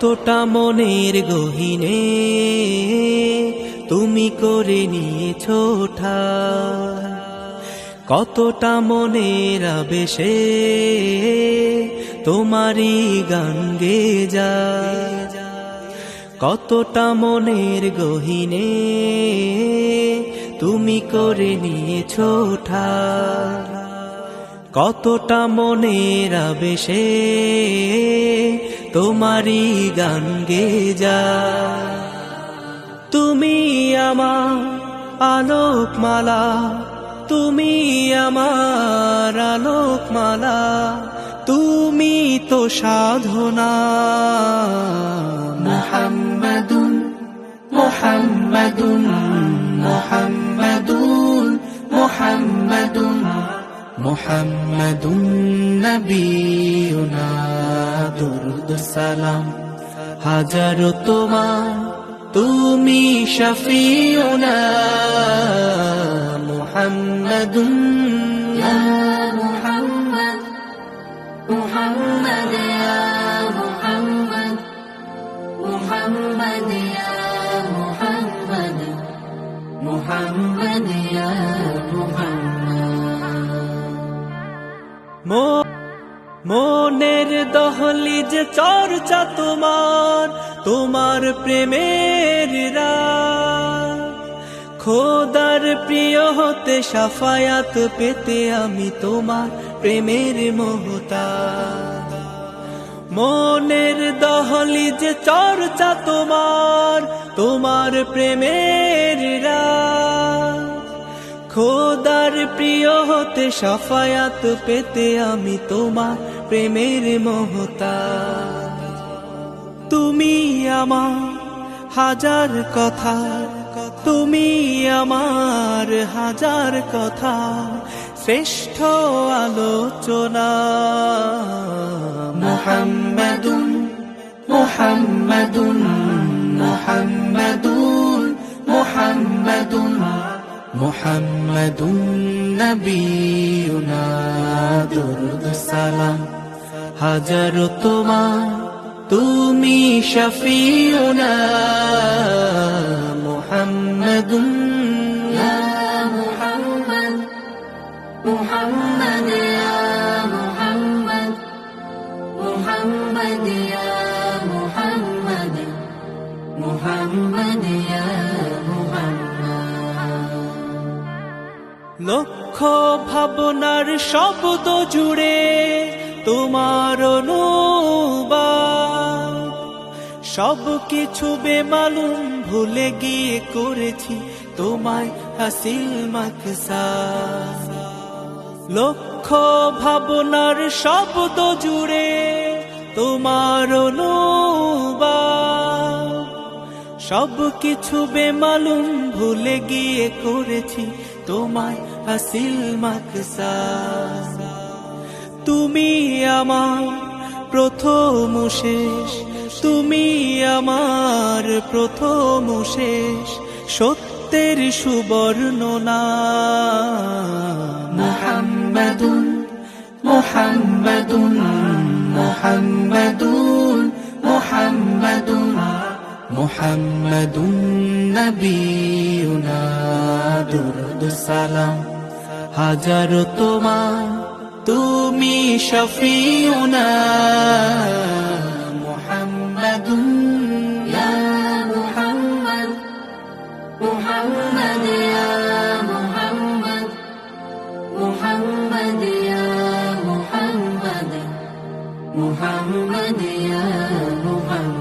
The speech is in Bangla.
কতটা মনের গহিনে তুমি করে নিয়েছো কতটা মনের আবেশে তোমারই গান গে যায়? কতটা মনের গহিনে তুমি করে নিয়েছো কতটা মনের আবেশে তোমারই গান গে যায় তুমি আমার আলোকমালা, তুমি আমার আলোকমালা, তুমি তো সাধনা। মুহাম্মাদুন মুহাম্মাদুন মুহাম্মাদুন। মুহাম্মাদুন নবিয়ুনা দুরুদ সালাম হাজারো তোমার তুমি শফিউনা মুহাম্মাদুন ইয়া মুহাম্মদ মুহাম্মদ ইয়া মুহাম্মদ মুহাম্মদ ইয়া মুহাম্মদ মুহাম্মদ ইয়া মনের দহলি দহলিজ চর্চা তোমার তোমার প্রেমের। খোদার প্রিয় হতে সাফায়াত পেতে আমি তোমার প্রেমের মহতা মনের দহলি দহলিজ চর্চা তোমার তোমার প্রেমের। খোদার প্রিয় হতে সাফায়াত পেতে আমি তোমার প্রেমের মহতা তুমি আমার হাজার কথা, তুমি আমার হাজার কথা, শ্রেষ্ঠ আলোচনা। মুহাম্মাদুন মুহাম্মাদুন মুহাম্মাদুন মুহাম্মাদুন। মুহাম্মাদুন নবিয়ুনা দুরুদ সালাম। হাজারো তোমার তুমি শফিউনা মুহাম্মদ মুহাম্মদ মুহাম্মদ মুহাম্মদ মুহাম্মদ মুহাম্মদ লক্ষ ভাবনার শব্দ জুড়ে তোমার সব কিছু বেমালুম ভুলে গিয়ে করেছি তোমায় হাসিল লক্ষ ভাবনার শব্দ জুড়ে তোমার সব কিছু বেমালুম ভুলে গিয়ে করেছি তোমায় হাসিল মাকসা। তুমি আমার প্রথম শেষ, তুমি আমার প্রথম শেষ, সত্যের সুবর্ণনা মুহাম্মাদুন মুহাম্মাদুন মুহাম্মাদুন, মোহাম্মদুন, মুহাম্মাদুন। নবীনা দুরুদ সালাম। হাজারো তোমা তুমি শফিউনা মোহাম্মদ মোহাম্মদ মোহাম্মদ মোহাম্মদ মোহাম্মদ মুহাম্মদ মুহাম্মদ ইয়া মুহাম্মদ মুহাম্মদ।